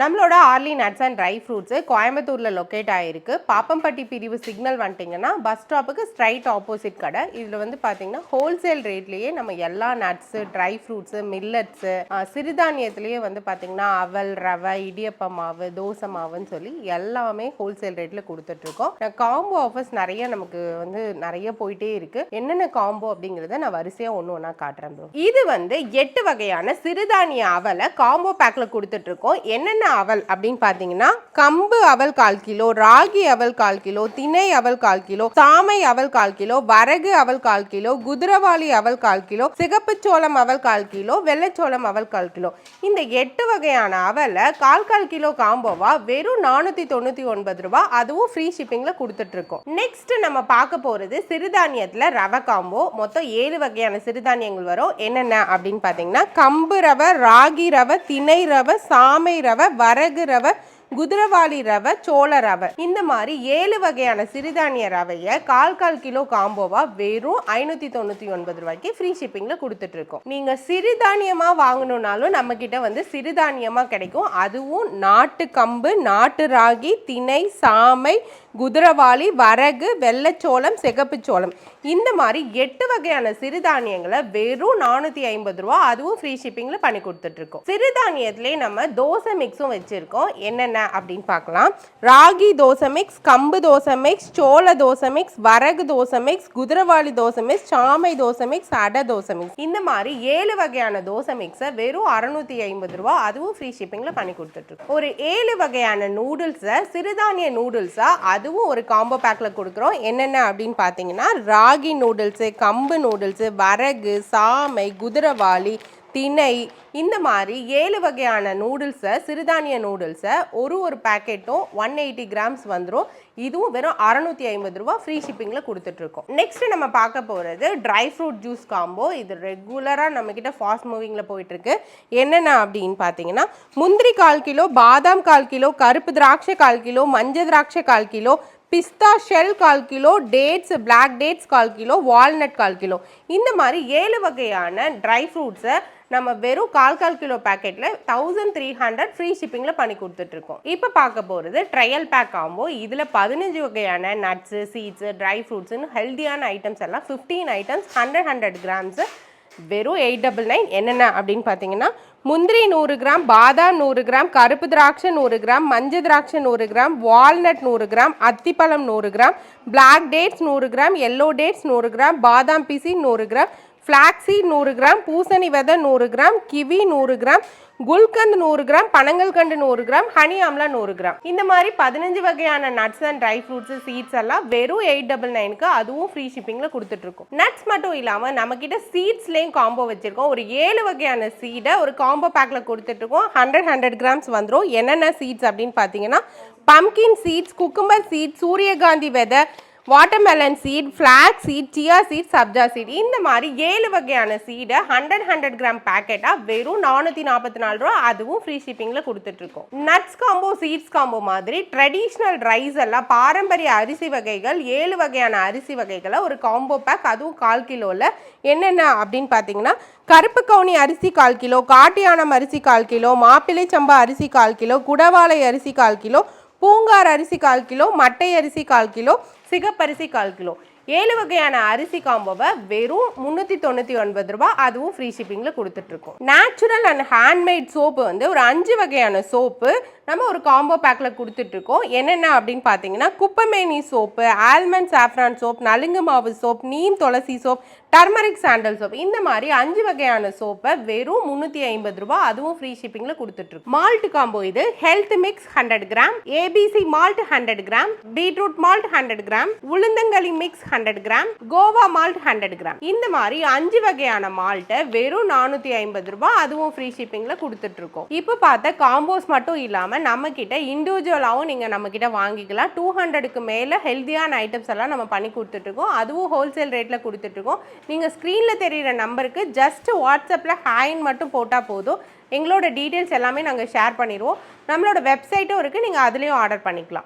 நம்மளோட early nuts and dry fruits கோயம்புத்தூரில் locate ஆகிருக்கு பாப்பம்பட்டி பிரிவு சிக்னல் வந்துட்டிங்கன்னா பஸ் ஸ்டாப்புக்கு ஸ்ட்ரைட் ஆப்போசிட் கடை. இதில் வந்து பார்த்தீங்கன்னா ஹோல்சேல் ரேட்லேயே நம்ம எல்லா நட்ஸு ட்ரை ஃப்ரூட்ஸு மில்லட்ஸு சிறுதானியத்துலேயே வந்து பார்த்தீங்கன்னா அவல் ரவை இடியப்ப மாவு தோசை மாவுன்னு சொல்லி எல்லாமே ஹோல்சேல் ரேட்டில் கொடுத்துட்ருக்கோம். காம்போ ஆஃபர்ஸ் நிறைய நமக்கு வந்து நிறைய போயிட்டே இருக்குது என்னென்ன காம்போ அப்படிங்கிறத நான் வரிசையாக ஒன்று ஒன்றா காட்டுறேன் இது வந்து எட்டு வகையான சிறுதானிய அவலை காம்போ பேக்கில் கொடுத்துட்ருக்கோம். என்னென்ன அவல் அப்படின்னு பார்த்தீங்கன்னா கம்பு அவல் கால் கிலோ ராகி அவல் கால் கிலோ திணை அவல் கால் கிலோ சாமை அவல் கால் கிலோ வரகு அவல் கால் கிலோ குதிரவாளி அவல் கால் கிலோ சிகப்பு சோளம் அவல் கால் கிலோ வெள்ளச்சோளம் அவல் கால் கிலோ. இந்த எட்டு வகையான அவலை கால் கால் கிலோ காம்போவா வெறும் நானூற்றி தொண்ணூற்றி ஒன்பது ரூபா அதுவும் ஃப்ரீ ஷிப்பிங்கில் கொடுத்துட்ருக்கோம் நெக்ஸ்ட் நம்ம பார்க்க போகிறது சிறுதானியத்தில் ரவை காம்போ. மொத்தம் ஏழு வகையான சிறுதானியங்கள் வரும். என்னென்ன அப்படின்னு பார்த்தீங்கன்னா கம்பு ரவை ராகி ரவை திணை ரவை சாமை ரவை வரகு ரவை குதிரவாளி ரவை சோள ரவை. இந்த மாதிரி ஏழு வகையான சிறுதானிய ரவையை கால் கால் கிலோ காம்போவா வெறும் ஐநூற்றி தொண்ணூற்றி ஒன்பது ரூபாய்க்கு ஃப்ரீ ஷிப்பிங்கில் கொடுத்துட்ருக்கோம் நீங்கள் சிறுதானியமாக வாங்கணுன்னாலும் நம்மக்கிட்ட வந்து சிறுதானியமாக கிடைக்கும். அதுவும் நாட்டு கம்பு நாட்டு ராகி திணை சாமை குதிரவாளி வரகு வெள்ளைச்சோளம் சிகப்பு சோளம். இந்த மாதிரி எட்டு வகையான சிறுதானியங்களை வெறும் நானூற்றி ஐம்பது ரூபா அதுவும் ஃப்ரீ ஷிப்பிங்கில் பண்ணி கொடுத்துட்ருக்கோம். சிறுதானியத்திலே நம்ம தோசை மிக்ஸும் வச்சுருக்கோம். என்னென்ன அப்படின்னு பார்க்கலாம். ராகி தோசை மிக்ஸ் கம்பு தோசை மிக்ஸ் சோள தோசை மிக்ஸ் வரகு தோசை மிக்ஸ் குதிரவாளி தோசை மிக்ஸ் சாமை தோசை மிக்ஸ் அடை தோசை மிக்ஸ் இந்த மாதிரி ஏழு வகையான தோசை மிக்ஸை வெறும் அறநூற்றி ஐம்பது ரூபா அதுவும் ஃப்ரீ ஷிப்பிங்கில் பண்ணி கொடுத்துட்ருக்கோம். ஒரு ஏழு வகையான நூடுல்ஸை சிறுதானிய நூடுல்ஸாக அது அதுவும் ஒரு காம்போ பேக்கில் கொடுக்குறோம். என்னென்ன அப்படின்னு பார்த்தீங்கன்னா ராகி நூடுல்ஸு கம்பு நூடுல்ஸு வரகு சாமை குதிரவாளி திணை இந்த மாதிரி ஏழு வகையான நூடுல்ஸை சிறுதானிய நூடுல்ஸை ஒரு ஒரு பேக்கெட்டும் ஒன் எயிட்டி கிராம்ஸ் வந்துடும் இதுவும் வெறும் அறநூற்றி ஐம்பது ரூபா ஃப்ரீ ஷிப்பிங்கில் கொடுத்துட்ருக்கோம். நெக்ஸ்ட்டு நம்ம பார்க்க போகிறது ட்ரை ஃப்ரூட் ஜூஸ் காம்போ இது ரெகுலராக நம்மக்கிட்ட ஃபாஸ்ட் மூவிங்கில் போயிட்டுருக்கு என்னென்ன அப்படின்னு பார்த்தீங்கன்னா முந்திரி கால் கிலோ பாதாம் கால் கிலோ கருப்பு திராட்சை கால் கிலோ மஞ்சள் திராட்சை கால் கிலோ பிஸ்தா ஷெல் கால் கிலோ டேட்ஸ் பிளாக் டேட்ஸ் கால் கிலோ வால்நட் கால் கிலோ. இந்த மாதிரி ஏழு வகையான ட்ரை ஃப்ரூட்ஸை நம்ம வெறும் கால் கால் கிலோ பேக்கெட்டில் தௌசண்ட் த்ரீ ஹண்ட்ரட் ஃப்ரீ ஷிப்பிங்கில் பண்ணி கொடுத்துட்ருக்கோம். இப்போ பார்க்க போகிறது ட்ரையல் பேக் ஆகும்போ இதில் பதினஞ்சு வகையான நட்ஸு சீட்ஸு ட்ரை ஃப்ரூட்ஸுன்னு ஹெல்த்தியான ஐட்டம்ஸ் எல்லாம் fifteen items hundred hundred grams வெறும் எயிட் டபுள் நைன் என்னென்ன அப்படின்னு பார்த்தீங்கன்னா முந்திரி நூறு கிராம் பாதாம் நூறு கிராம் கருப்பு திராட்சை நூறு கிராம் மஞ்சள் திராட்சை நூறு கிராம் வால்நட் நூறு கிராம் அத்திப்பழம் நூறு கிராம் பிளாக் டேட்ஸ் நூறு கிராம் எல்லோ டேட்ஸ் நூறு கிராம் பாதாம் பிசி நூறு கிராம் ஃப்ளாக்ஸீட் நூறு கிராம் பூசணி விதை நூறு கிராம் கிவி நூறு கிராம் குல்கந்த் நூறு கிராம் பனங்கல்கண்டு நூறு கிராம் ஹனி ஆம்லா நூறு கிராம். இந்த மாதிரி பதினஞ்சு வகையான nuts and dry fruits seeds எல்லாம் வெறும் எயிட் டபுள் நைனுக்கு அதுவும் ஃப்ரீ ஷிப்பிங்கில் கொடுத்துட்ருக்கோம் நட்ஸ் மட்டும் இல்லாமல் நம்மக்கிட்ட சீட்ஸ்லேயும் காம்போ வச்சுருக்கோம். ஒரு ஏழு வகையான சீடை ஒரு காம்போ பேக்கில் கொடுத்துட்ருக்கோம் ஹண்ட்ரட் ஹண்ட்ரட் கிராம்ஸ் வந்துடும் என்னென்ன சீட்ஸ் அப்படின்னு பார்த்தீங்கன்னா பம்கின் சீட்ஸ் குக்கும்பர் சீட்ஸ் சூரியகாந்தி விதை watermelon seed flax seed chia seed sabja seed இந்த மாதிரி ஏழு வகையான சீடை ஹண்ட்ரட் ஹண்ட்ரட் கிராம் பேக்கெட்டாக வெறும் நானூற்றி நாற்பத்தி நாலு ரூபா அதுவும் ஃப்ரீ ஷிப்பிங்கில் கொடுத்துட்ருக்கோம். நட்ஸ் காம்போ சீட்ஸ் காம்போ மாதிரி ட்ரெடிஷ்னல் ரைஸ் எல்லாம் பாரம்பரிய அரிசி வகைகள் ஏழு வகையான அரிசி வகைகளை ஒரு காம்போ பேக் அதுவும் கால் கிலோவில் என்னென்ன அப்படின்னு பார்த்தீங்கன்னா கருப்பு கவுனி அரிசி கால் கிலோ காட்டியானம் அரிசி கால் கிலோ மாப்பிள்ளை சம்பா அரிசி கால் கிலோ குடவாளை அரிசி கால் கிலோ பூங்கார் அரிசி கால் கிலோ மட்டை அரிசி கால் கிலோ சிகப்பரிசி கால் கிலோ. ஏழு வகையான அரிசி காம்போவை வெறும் முந்நூற்றி தொண்ணூற்றி ஒன்பது ரூபா. அதுவும் ஃப்ரீ ஷிப்பிங்கில் கொடுத்துட்ருக்கோம் நேச்சுரல் அண்ட் ஹேண்ட்மேட் சோப்பு வந்து ஒரு அஞ்சு வகையான சோப்பு நம்ம ஒரு காம்போ பேக்கில் கொடுத்துட்ருக்கோம் என்னென்ன அப்படின்னு பார்த்தீங்கன்னா குப்பமேனி சோப்பு ஆல்மண்ட் சாஃப்ரான் சோப் நலுங்கு மாவு soap neem tulsi soap turmeric sandal soap இந்த மாதிரி அஞ்சு வகையான சோப்பை வெறும் முந்நூற்றி ஐம்பது ரூபா அதுவும் ஃப்ரீ ஷிப்பிங்கில் கொடுத்துட்ருக்கோம் மால்ட் காம்போ இது health mix hundred gram ABC malt hundred gram beetroot malt hundred gram உளுந்தங்களி மிக்ஸ் ஹண்ட்ரட் கிராம் கோவா மால்ட் ஹண்ட்ரட் கிராம் இந்த மாதிரி அஞ்சு வகையான மால்ட்டை வெறும் நானூற்றி ஐம்பது ரூபாய். அதுவும் ஃப்ரீ ஷிப்பிங்கில் கொடுத்துட்ருக்கோம் இப்போ பார்த்த காம்போஸ் மட்டும் இல்லாமல் இல்லாமல் நம்மக்கிட்ட இண்டிவிஜுவலாகவும் நீங்கள் நம்மக்கிட்ட வாங்கிக்கலாம். டூ ஹண்ட்ரடுக்கு மேலே ஹெல்த்தியான ஐட்டம்ஸ் எல்லாம் நம்ம பண்ணி கொடுத்துட்ருக்கோம். அதுவும் ஹோல்சேல் ரேட்டில் கொடுத்துட்ருக்கோம். நீங்கள் ஸ்க்ரீனில் தெரிகிற நம்பருக்கு ஜஸ்ட் வாட்ஸ்அப்பில் ஹாய்ன்னு மட்டும் போட்டால் போதும். எங்களோட டீட்டெயில்ஸ் எல்லாமே நாங்கள் ஷேர் பண்ணிடுவோம். நம்மளோட வெப்சைட்டும் இருக்குது நீங்கள் அதுலேயும் ஆர்டர் பண்ணிக்கலாம்.